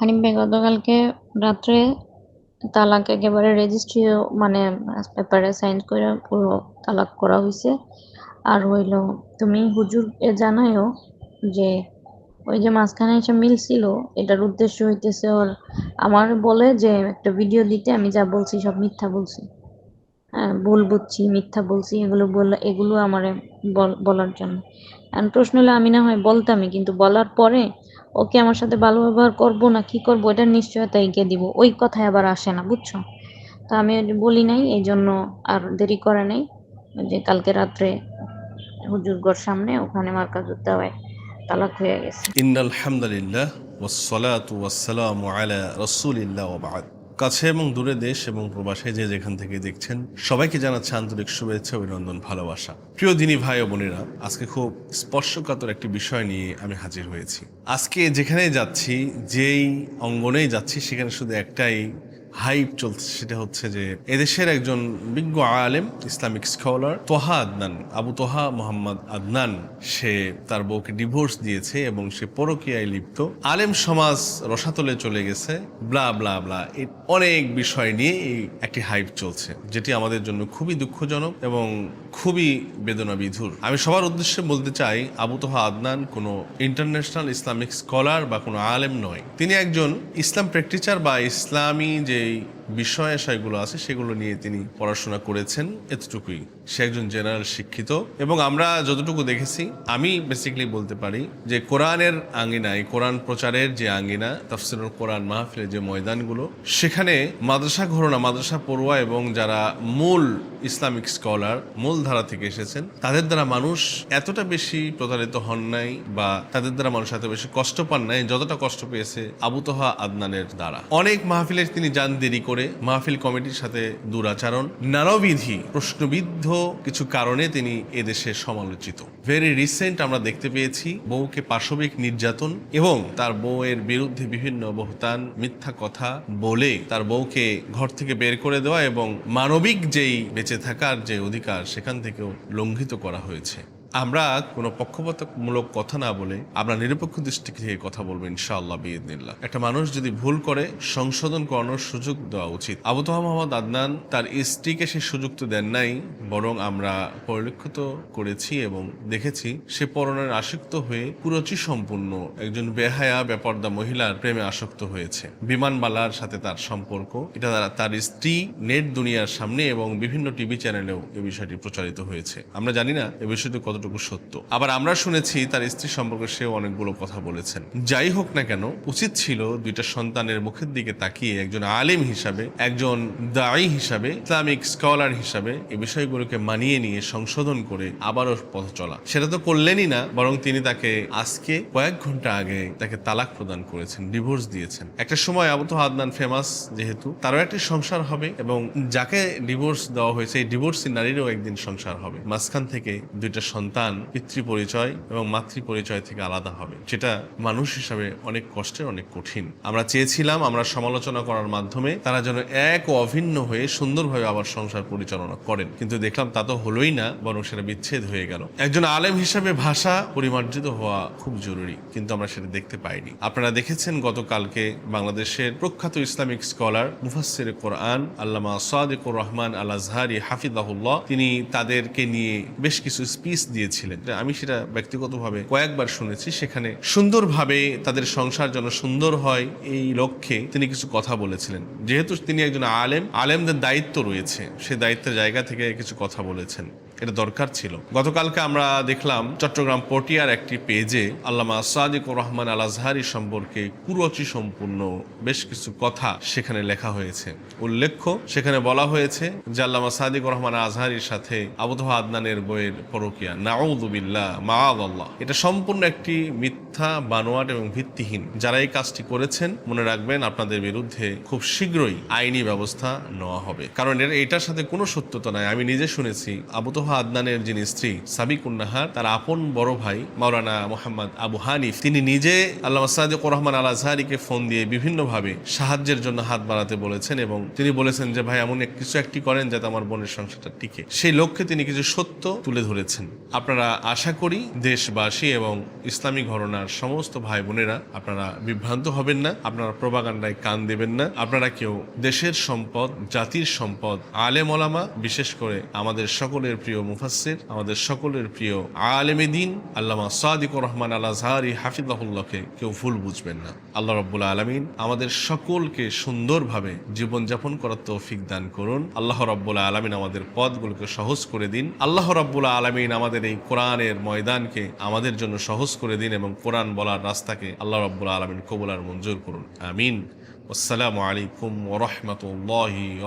হানিফ ভাই, গতকালকে রাত্রে তালাক একেবারে রেজিস্ট্রি মানে পেপারে সাইন করে পুরো তালাক করা হয়েছে আর হইল, তুমি হুজুর এ জানাইও যে ওই যে মাঝখানে এসে মিল ছিল, এটার উদ্দেশ্য হইতেছে ওর, আমার বলে যে একটা ভিডিও দিতে আমি যা বলছি সব মিথ্যা বলছি। ভুল বুঝছি, মিথ্যা বলছি, এগুলো বল, এগুলো আমার বলার জন্য। প্রশ্ন হলে, আমি না হয় বলতামই, কিন্তু বলার পরে ওকে আমার সাথে ভালো ব্যবহার করব না কি করব এটার নিশ্চয়তা এগিয়ে দিব। ওই কথায় আবার আসে না, বুঝছ? তো আমি বলি নাই এই জন্য আর দেরি করে নাই। যে কালকে রাত্রে হুজুরগড় সামনে, ওখানে মার্কাজ দেওয়ায় তালাক হয়ে গেছে। ইন্নাল হামদুলিল্লাহ, ওয়াসসালাতু ওয়াসসালামু আলা রাসূলিল্লাহ ওয়া বা'দ। কাছে এবং দূরে দেশ এবং প্রবাসে যে যেখান থেকে দেখছেন, সবাইকে জানাচ্ছে আন্তরিক শুভেচ্ছা অভিনন্দন, ভালোবাসা। প্রিয় দিনী ভাই ও বোনেরা, আজকে খুব স্পর্শকাতর একটি বিষয় নিয়ে আমি হাজির হয়েছি। আজকে যেখানে যাচ্ছি, যেই অঙ্গনেই যাচ্ছি, সেখানে শুধু একটাই হাইপ চলছে, সেটা হচ্ছে যে এদেশের একজন বিজ্ঞ আলেম, ইসলামিক স্কলার তোহা আদনান, আবু তোহা মোহাম্মদ আদনান, সে তার বউকে ডিভোর্স দিয়েছে এবং সে পরকীয়ায় লিপ্ত। আলেম সমাজ রসাতলে চলে গেছে, ব্লা ব্লা ব্লা অনেক বিষয় নিয়ে এই একটি হাইপ চলছে, যেটি আমাদের জন্য খুবই দুঃখজনক এবং খুবই বেদনা বিধুর আমি সবার উদ্দেশ্যে বলতে চাই, আবু তোহা আদনান কোনো ইন্টারন্যাশনাল ইসলামিক স্কলার বা কোনো আলেম নয়। তিনি একজন ইসলাম প্র্যাকটিচার বা ইসলামী যে a বিষয় আশয়গুলো আছে, সেগুলো নিয়ে তিনি পড়াশোনা করেছেন এতটুকুই। সে একজন জেনারেল শিক্ষিত এবং আমরা যতটুকু দেখেছি, আমি বেসিক্যালি বলতে পারি যে কোরআনের আঙ্গিনায় কোরআন প্রচারের যে আঙ্গিনা তফসিরুল কোরআন মাহফিলের যে ময়দানগুলো, সেখানে মাদ্রাসা ঘরনা, মাদ্রাসা পড়ুয়া এবং যারা মূল ইসলামিক স্কলার, মূল ধারা থেকে এসেছেন, তাদের দ্বারা মানুষ এতটা বেশি প্রতারিত হন নাই বা তাদের দ্বারা মানুষ এত বেশি কষ্ট পান নাই, যতটা কষ্ট পেয়েছে আবুতহা আদনানের দ্বারা। অনেক মাহফিলের তিনি যান দেরি করে মাহফিল কমিটির সাথে দুরাচরণ, নানাবিধি প্রশ্নবিদ্ধ কিছু কারণে তিনি এদেশে সমালোচিত। ভেরি রিসেন্ট আমরা দেখতে পেয়েছি বউকে পাশবিক নির্যাতন এবং তার বউয়ের বিরুদ্ধে বিভিন্ন বহতান মিথ্যা কথা বলে তার বউকে ঘর থেকে বের করে দেওয়া এবং মানবিক যেই বেঁচে থাকার যে অধিকার সেখান থেকেও লঙ্ঘিত করা হয়েছে। আমরা কোনো পক্ষপাতমূলক কথা না বলে আমরা নিরপেক্ষ দৃষ্টি থেকে কথা বলব ইনশাআল্লাহ বিয়েদিল্লা একটা মানুষ যদি ভুল করে, সংশোধন করানোর সুযোগ দেওয়া উচিত। আবু তোহা মোহাম্মদ আদনান তার স্ত্রীকে সে সুযোগ তো দেন নাই, বরং আমরা পরিলক্ষিত করেছি এবং দেখেছি সে পরনের আসক্ত হয়ে পুরোচি সম্পূর্ণ একজন বেহায়া, বেপর্দা মহিলার প্রেমে আসক্ত হয়েছে। বিমানবালার সাথে তার সম্পর্ক, এটা তার- তার স্ত্রী নেট দুনিয়ার সামনে এবং বিভিন্ন টিভি চ্যানেলেও এই বিষয়টি প্রচারিত হয়েছে। আমরা জানি না, এ বিষয়টি কতটুকু সত্য। আবার আমরা শুনেছি তার স্ত্রী সম্পর্কে সেও অনেকগুলো কথা বলেছেন। যাই হোক না কেন, উচিত ছিল দুইটা সন্তানের মুখের দিকে তাকিয়ে একজন আলেম হিসাবে, একজন দায়ী হিসাবে, ইসলামিক স্কলার হিসাবে এই বিষয়গুলোকে মানিয়ে নিয়ে সংশোধন করে আবারও পথ চলা। সেটা তো করলেনই না, বরং তিনি তাকে আজকে কয়েক ঘণ্টা আগে তাকে তালাক প্রদান করেছেন, ডিভোর্স দিয়েছেন। একটা সময় আবু তো আদনান ফেমাস যেহেতু, তারও একটি সংসার হবে এবং যাকে ডিভোর্স দেওয়া হয়েছে, এই ডিভোর্সি নারীরও একদিন সংসার হবে। মাঝখান থেকে দুইটা সন্তান পিতৃ পরিচয় এবং মাতৃ পরিচয় থেকে আলাদা হবে, যেটা মানুষ হিসাবে অনেক কষ্টের, অনেক কঠিন। আমরা চেয়েছিলাম, আমরা সমালোচনা করার মাধ্যমে তারা যেন এক অভিন্ন হয়ে সুন্দরভাবে আবার সংসার পরিচালনা করেন। কিন্তু দেখলাম তা তো হলোই না, বরং সেটা বিচ্ছেদ হয়ে গেল। একজন আলেম হিসাবে ভাষা পরিমার্জিত হওয়া খুব জরুরি, কিন্তু আমরা সেটা দেখতে পাইনি। আপনারা দেখেছেন গতকালকে বাংলাদেশের প্রখ্যাত ইসলামিক স্কলার মুফাসসির কোরআন আল্লামা সাদিকুর রহমান আল আজহারি হাফিজাহুল্লাহ, তিনি তাদেরকে নিয়ে বেশ কিছু স্পিচ দিয়েছিলেন। আমি সেটা ব্যক্তিগতভাবে কয়েকবার শুনেছি, সেখানে সুন্দরভাবে তাদের সংসার যেন সুন্দর হয় এই লক্ষ্যে তিনি কিছু কথা বলেছিলেন। যেহেতু তিনি একজন আলেম, আলেমদের দায়িত্ব রয়েছে, সে দায়িত্বের জায়গা থেকে কিছু কথা বলেছেন। এটা দরকার ছিল। গতকালকে আমরা দেখলাম চট্টগ্রাম পটিয়ার একটি পেজে আল্লামা সাদিকুর রহমান আল আজহারি সম্পর্কে কুরচি সম্পূর্ণ বেশ কিছু কথা সেখানে লেখা হয়েছে। উল্লেখ্য, সেখানে বলা হয়েছে যে আল্লামা সাদিকুর রহমান আজহারির সাথে আবুদহ আদনানের বইয়ের পরকিয়া নাউদুবিল্লাহ মাআদ আল্লাহ এটা সম্পূর্ণ একটি মিথ্যা, বানোয়াট এবং ভিত্তিহীন। যারা এই কাজটি করেছেন, মনে রাখবেন আপনাদের বিরুদ্ধে খুব শীঘ্রই আইনি ব্যবস্থা নেওয়া হবে। কারণ এর এটার সাথে কোনো সত্যতা নাই। আমি নিজে শুনেছি আবুতহ মোস্তফা আদনানের যিনি স্ত্রী সাবিকুন্নাহার তার আপন বড় ভাই মাওলানা মোহাম্মদ আবু হানিফ, তিনি নিজে আল্লাহ সাদিক রহমান আল আজহারিকে ফোন দিয়ে বিভিন্নভাবে সাহায্যের জন্য হাত বাড়াতে বলেছেন এবং তিনি বলেছেন যে, ভাই, এমন কিছু একটি করেন যাতে আমার বোনের সংসারটা টিকে। সেই লক্ষ্যে তিনি কিছু সত্য তুলে ধরেছেন। আপনারা আশা করি দেশবাসী এবং ইসলামী ঘরনার সমস্ত ভাই বোনেরা আপনারা বিভ্রান্ত হবেন না, আপনারা প্রবাগান্ডায় কান দেবেন না। আপনারা কেউ দেশের সম্পদ, জাতির সম্পদ, আলেম ওলামা, বিশেষ করে আমাদের সকলের প্রিয় মুফাসসির, আমাদের সকলের প্রিয় আলেমে দিন, আল্লামা সাদিকুর রহমান আল আজহারি হাফিজাহুল্লাহকে কেউ ভুল বুঝবেন না। আল্লাহ রব্বুল আলমিন আমাদের সকলকে সুন্দরভাবে জীবনযাপন করার তৌফিক দান করুন। আল্লাহ রব্বুল আলমিন আমাদের পদগুলোকে সহজ করে দিন। আল্লাহ রব্বুল আলমিন আমাদের এই কোরআনের ময়দানকে আমাদের জন্য সহজ করে দিন এবং কোরআন বলার রাস্তাকে আল্লাহ রব্বুল আলমিন কবুলার মঞ্জুর করুন। আমিন। আসসালামু আলাইকুম ওরহমতুল্লাহি